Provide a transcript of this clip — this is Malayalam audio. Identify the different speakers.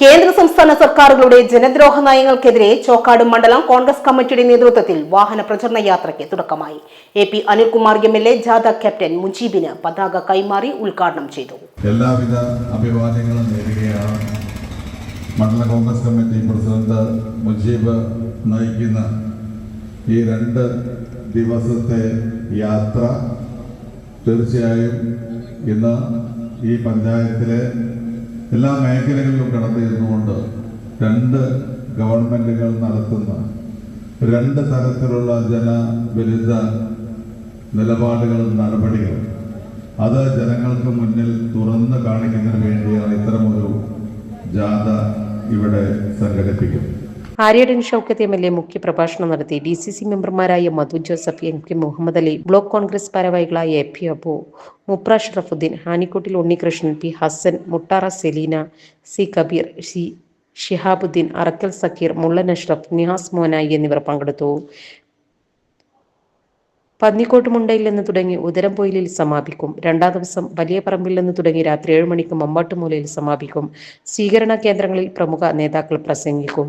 Speaker 1: കേന്ദ്ര സംസ്ഥാന സർക്കാരുകളുടെ ജനദ്രോഹ നയങ്ങൾക്കെതിരെ ചോക്കാട് മണ്ഡലം കോൺഗ്രസ് കമ്മിറ്റിയുടെ നേതൃത്വത്തിൽ വാഹന പ്രചരണ യാത്രയ്ക്ക് തുടക്കമായി. A P Anilkumar M L A ജാഥ ക്യാപ്റ്റൻ മുജീബിന് പതാക കൈമാറി ഉദ്ഘാടനം ചെയ്തു.
Speaker 2: എല്ലാവിധ അഭിവാദ്യങ്ങളും നേരിടുകയാണ് മണ്ഡല കോൺഗ്രസ് കമ്മിറ്റി പ്രസിഡന്റ് മുജീബ് നയിക്കുന്ന ഈ രണ്ട് ദിവസത്തെ യാത്ര തീർച്ചയായും ഇന്ന് ഈ പഞ്ചായത്തിലെ എല്ലാ മേഖലകളിലും കടന്നു ചെന്നുകൊണ്ട് രണ്ട് ഗവൺമെന്റുകൾ നടത്തുന്ന രണ്ട് തരത്തിലുള്ള ജനവിരുദ്ധ നിലപാടുകളും നടപടികളും അത് ജനങ്ങൾക്ക് മുന്നിൽ തുറന്നു കാണിക്കുന്നതിന് വേണ്ടിയാണ് ഇത്തരമൊരു ജാഥ ഇവിടെ സംഘടിപ്പിക്കുന്നത്.
Speaker 3: Aryadan Shoukath M L A മുഖ്യപ്രഭാഷണം നടത്തി. ഡി സി സി മെമ്പർമാരായ Madhu Joseph M K Muhammad Ali block Congress ഭാരവാഹികളായ A P Abu Mupra Sharafuddin Hanikkottil Unnikrishnan P Hasan Muttara Selina C Kabeer C Shihabuddin Arakkal Sakkeer Mullan Ashraf Nihas മോനായി എന്നിവർ പങ്കെടുത്തു. പന്നിക്കോട്ട് മുണ്ടയിൽ നിന്ന് തുടങ്ങി ഉദരംപൊയിലിൽ സമാപിക്കും. രണ്ടാം ദിവസം വലിയ പറമ്പിൽ നിന്ന് തുടങ്ങി രാത്രി ഏഴ് മണിക്ക് മമ്പാട്ടുമൂലയിൽ സമാപിക്കും. സ്വീകരണ കേന്ദ്രങ്ങളിൽ പ്രമുഖ നേതാക്കൾ പ്രസംഗിക്കും.